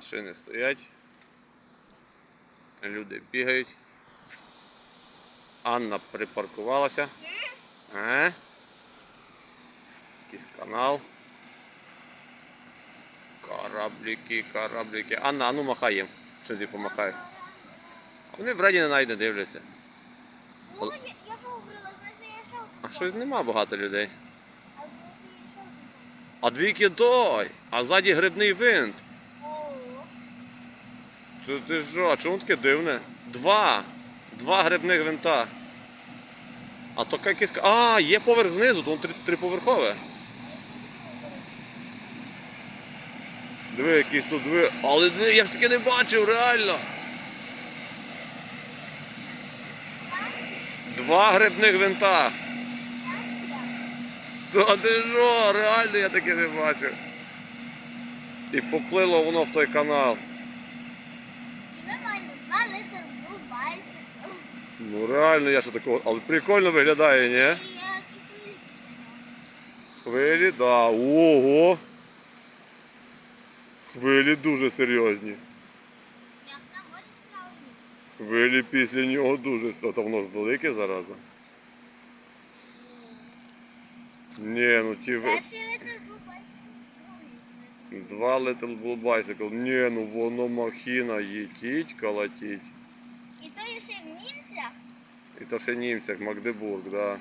Машини стоять. Люди бігають. Анна припаркувалася. Е? Якийсь канал. Корабліки, корабліки. Анна, а ну махай їм. Що ти помахай? А Вони в раді навіть не дивляться. Ну, я, я що говорила, значить я ще один. А щось нема багато людей. А двійки той, а ззаді грибний винт. Ти, ти що, а чому таке дивне? Два. Два грибних винта. А то якийсь. А, є поверх знизу, то три, триповерхове. Диви, якийсь тут диви. Але диви, я ж таке не бачив, реально. Два грибних винта. Та ти що, реально я таке не бачив. І поплило воно в той канал. Ну. Реально я ще такого. Але прикольно виглядає, ні? Хвилі, да. Ого. Хвилі дуже серйозні. Як на морі. Хвилі після нього дуже Та воно ж велике зараза. Ні, ну ті ви. Два Little Blue Bicycle. Ні, ну воно махіна їтіть, калатіть. І то ще в німцях. І то ще німцях, Магдебург, да.